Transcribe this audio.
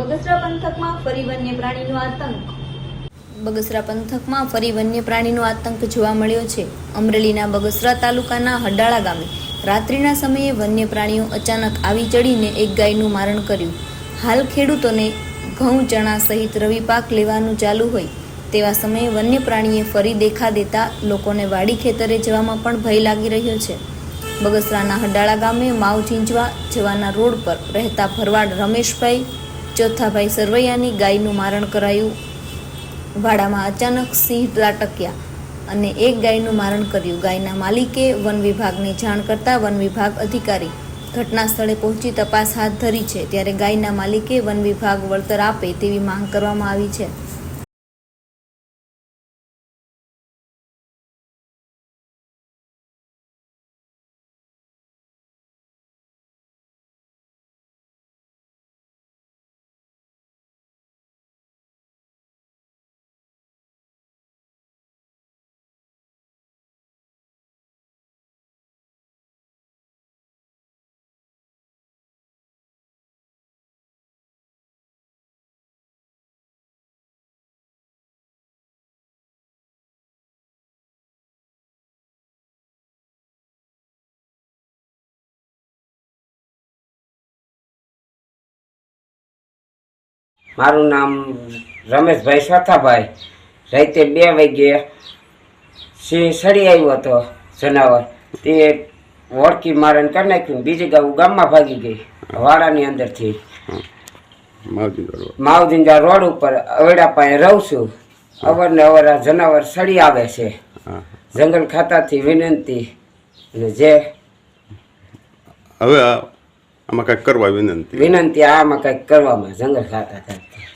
બગસરા પંથકમાં ફરી વન્ય પ્રાણીનો આતંક. બગસરા પંથકમાં ફરી વન્ય પ્રાણીનો આતંક જોવા મળ્યો છે. અમરેલીના બગસરા તાલુકાના હડાળા ગામે રાત્રિના સમયે વન્ય પ્રાણીઓ અચાનક આવી ચડીને એક ગાયનું મારણ કર્યું. હાલ ખેડૂતોને ઘઉં, ચણા સહિત રવિ પાક લેવાનું ચાલુ હોય તેવા સમયે વન્ય પ્રાણીએ ફરી દેખા દેતા લોકોને વાડી ખેતરે જવામાં પણ ભય લાગી રહ્યો છે. બગસરાના હડાળા ગામે માવ ચીંચવા જવાના રોડ પર રહેતા ભરવાડ રમેશભાઈ ચોથાભાઈ સરવૈયાની ગાયનું મારણ કરાયું. વાડામાં અચાનક સિંહ ત્રાટક્યા અને એક ગાયનું મારણ કર્યું. ગાયના માલિકે વન વિભાગને જાણ કરતા વન વિભાગ અધિકારી ઘટના સ્થળે પહોંચી તપાસ હાથ ધરી છે. ત્યારે ગાયના માલિકે વન વિભાગ વળતર આપે તેવી માંગ કરવામાં આવી છે. મારું નામ રમેશભાઈ સોથાભાઈ રાતે બે વાગ્યે સિંહ સડી આવ્યો હતો જનાવર. તે વળકી મારણ કરી નાખ્યું. બીજી ગાઉ ગામમાં ભાગી ગઈ વાડાની અંદરથી. માવજી માવજીંજા રોડ ઉપર અવેડા પાસે રહું છું. અવારનવાર આ જનાવર સડી આવે છે. જંગલ ખાતાથી વિનંતી. અને જે હવે આમાં કંઈક કરવા વિનંતી. વિનંતી આમાં કંઈક કરવામાં જંગલ ખાતા તરફથી